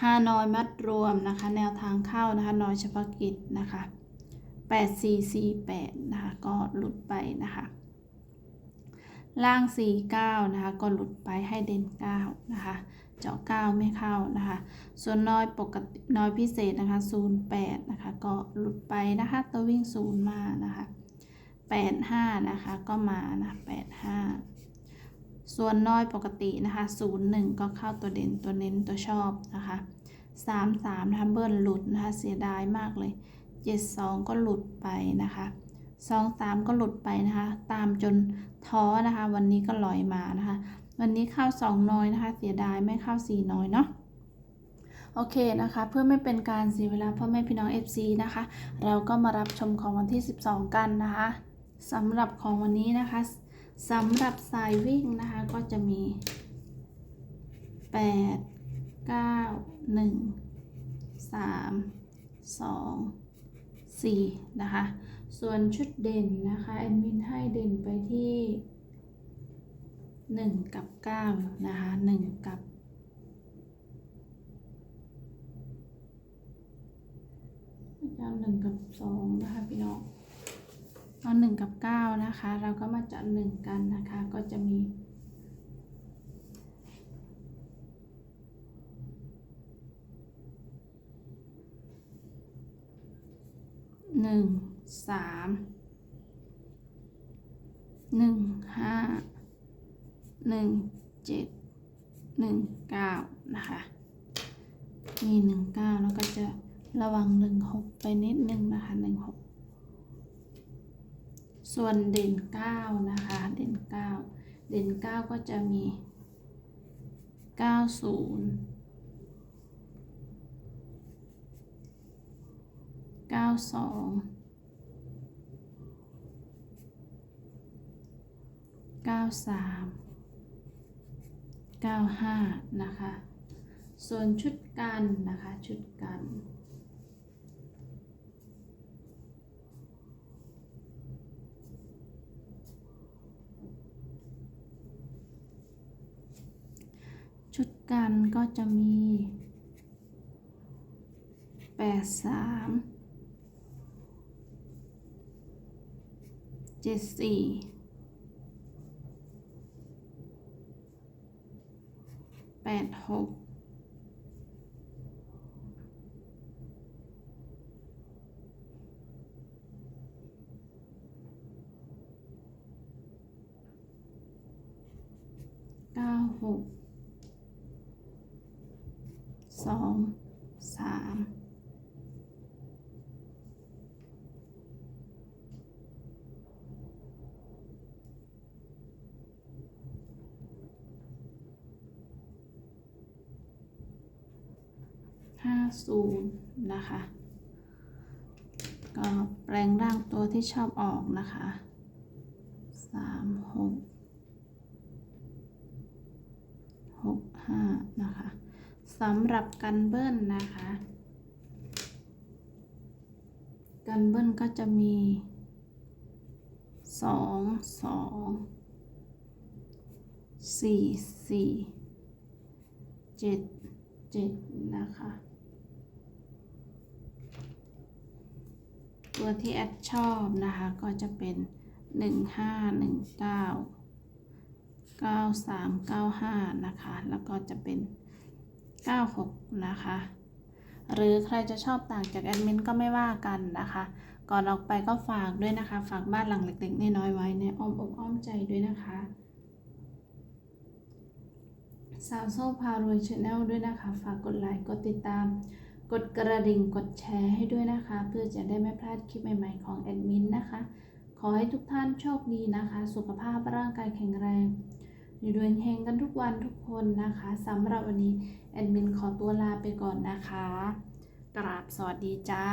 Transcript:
ฮานอยมัดรวมนะคะ แนวทางเข้านะคะนอยเฉพาะกิจนะคะ 8448 นะคะ ก็หลุดไปนะคะ ล่าง 49 นะคะ ก็หลุดไปให้เด่น 9 นะคะ เจาะ 9 ไม่เข้านะคะ ส่วนน้อยปกติน้อยพิเศษนะคะ 08 นะคะ ก็หลุดไปนะคะ ตัววิ่ง 0 มานะคะ 85 นะคะ ก็มานะ 85 ส่วนน้อยปกตินะคะ01 ก็เข้าตัวเด่นตัวเน้นตัวชอบนะคะ33นะคะเบิ้ลหลุดนะคะเสียดายมากเลย 72 ก็หลุดไปนะคะ23 ก็หลุดไปนะคะ ตามจนท้อนะคะ วันนี้ก็ลอยมานะคะ วันนี้เข้า 2 น้อยนะคะ เสียดายไม่เข้า 4 น้อยเนาะโอเคนะคะ เพื่อไม่เป็นการเสียเวลาพ่อแม่พี่น้อง FC นะคะ เราก็มารับชมของวันที่ 12 กันนะคะสำหรับของวันนี้นะคะ สำหรับสายวิ่งนะคะก็จะมี 8 9 1 3 2 4 นะคะ ส่วนชุดเด่นนะคะแอดมินให้เด่นไปที่ 1 กับ 9 นะคะ 1 กับเอาหนึ่งกับสองนะคะพี่น้อง เอาหนึ่งกับเก้านะคะ เราก็มาจัดหนึ่งกันนะคะ ก็จะมีหนึ่งสามหนึ่งห้าหนึ่งเจ็ดหนึ่งเก้านะคะมีหนึ่งเก้าแล้วก็จะระวังหนึ่งหกไปนิดนึงนะคะหนึ่งหก ส่วนเด่นเก้านะคะ เด่นเก้าเด่นเก้าก็จะมีเก้าศูนย์เก้าสองเก้าสามเก้าห้านะคะ ส่วนชุดกันนะคะ ชุดกัน ชุดกันก็จะมีแปดสามเจ็ดสี่แปดหกเก้าหก สองสามห้าศูนย์นะคะ ก็แปลงร่างตัวที่ชอบออกนะคะสามหกหกห้านะคะสำหรับกันเบิ้ลนะคะ กันเบิ้ลก็จะมีสองสองสี่สี่เจ็ดเจ็ดนะคะ ตัวที่แอดชอบนะคะก็จะเป็นหนึ่งห้าหนึ่งเก้าเก้าสามเก้าห้านะคะ แล้วก็จะเป็น96นะคะ หรือใครจะชอบต่างจากแอดมินก็ไม่ว่ากันนะคะ ก่อนออกไปก็ฝากด้วยนะคะ ฝากบ้านหลังเล็กๆน้อยๆไว้ในอ้อมอกอ้อมใจด้วยนะคะสาวโซ่พารวยชาแนลด้วยนะคะ ฝากกดไลค์กดติดตาม กดกระดิ่งกดแชร์ให้ด้วยนะคะ เพื่อจะได้ไม่พลาดคลิปใหม่ๆของแอดมินนะคะ ขอให้ทุกท่านโชคดีนะคะ สุขภาพร่างกายแข็งแรง อยู่ดวยเฮงกันทุกวันทุกคนนะคะสำหรับวันนี้แอดมินขอตัวลาไปก่อนนะคะ กราบสวัสดีจ้า